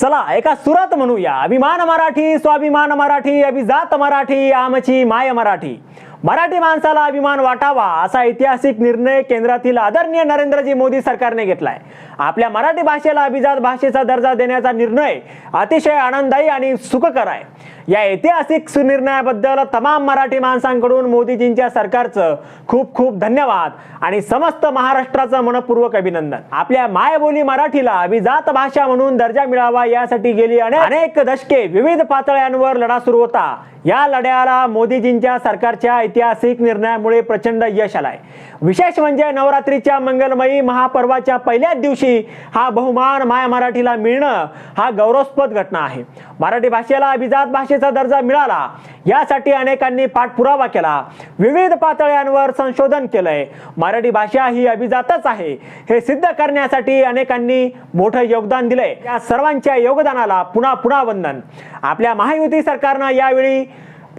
चला एका सुरात म्हणूया. अभिमान मराठी स्वाभिमान मराठी अभिजात मराठी आमची माय मराठी. मराठी माणसाला अभिमान वाटावा असा ऐतिहासिक निर्णय केंद्रातील आदरणीय नरेंद्रजी मोदी सरकारने घेतलाय. आपल्या मराठी भाषेला अभिजात भाषेचा दर्जा देण्याचा निर्णय अतिशय आनंददायी आणि सुखकर आहे. या ऐतिहासिक सुनिर्णयाबद्दल तमाम मराठी माणसांकडून मोदीजींच्या सरकारचं खूप खूप धन्यवाद आणि समस्त महाराष्ट्राचं मनपूर्वक अभिनंदन. आपल्या मायबोली मराठीला अभिजात भाषा म्हणून दर्जा मिळावा यासाठी गेली अनेक दशके विविध पातळ्यांवर लढा सुरू होता. या लढ्याला मोदीजींच्या सरकारच्या ऐतिहासिक निर्णयामुळे प्रचंड यश आलाय. विशेष म्हणजे नवरात्रीच्या मंगलमयी महापर्वाच्या पहिल्याच दिवशी हा बहुमान माया मराठीला मिळणं हा गौरवस्पद घटना आहे. मराठी भाषेला अभिजात भाषेचा दर्जा मिळाला यासाठी अनेकांनी पाठपुरावा केला विविध पातळ्यांवर संशोधन केलंय. मराठी भाषा ही अभिजातच आहे हे सिद्ध करण्यासाठी अनेकांनी मोठं योगदान दिलंय. या सर्वांच्या योगदानाला पुन्हा पुन्हा वंदन. आपल्या महायुती सरकारनं यावेळी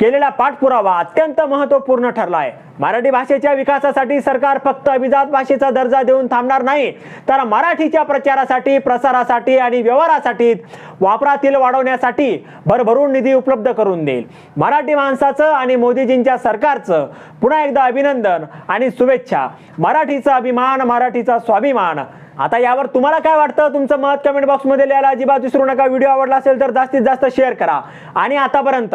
केलेला पाठपुरावा अत्यंत महत्त्वपूर्ण ठरला आहे मराठी भाषेच्या विकासासाठी सरकार फक्त अभिजात भाषेचा दर्जा देऊन थांबणार नाही तर मराठीच्या प्रचारासाठी प्रसारासाठी आणि व्यवहारासाठी वापरातील वाढवण्यासाठी भरभरून निधी उपलब्ध करून देईल. मराठी माणसाचं आणि मोदीजींच्या सरकारचं पुन्हा एकदा अभिनंदन आणि शुभेच्छा. मराठीचा अभिमान मराठीचा स्वाभिमान. आता यावर तुम्हाला काय वाटतं? तुमचं मत कमेंट बॉक्समध्ये लिहायला अजिबात विसरू नका. व्हिडिओ आवडला असेल तर जास्तीत जास्त शेअर करा. आणि आतापर्यंत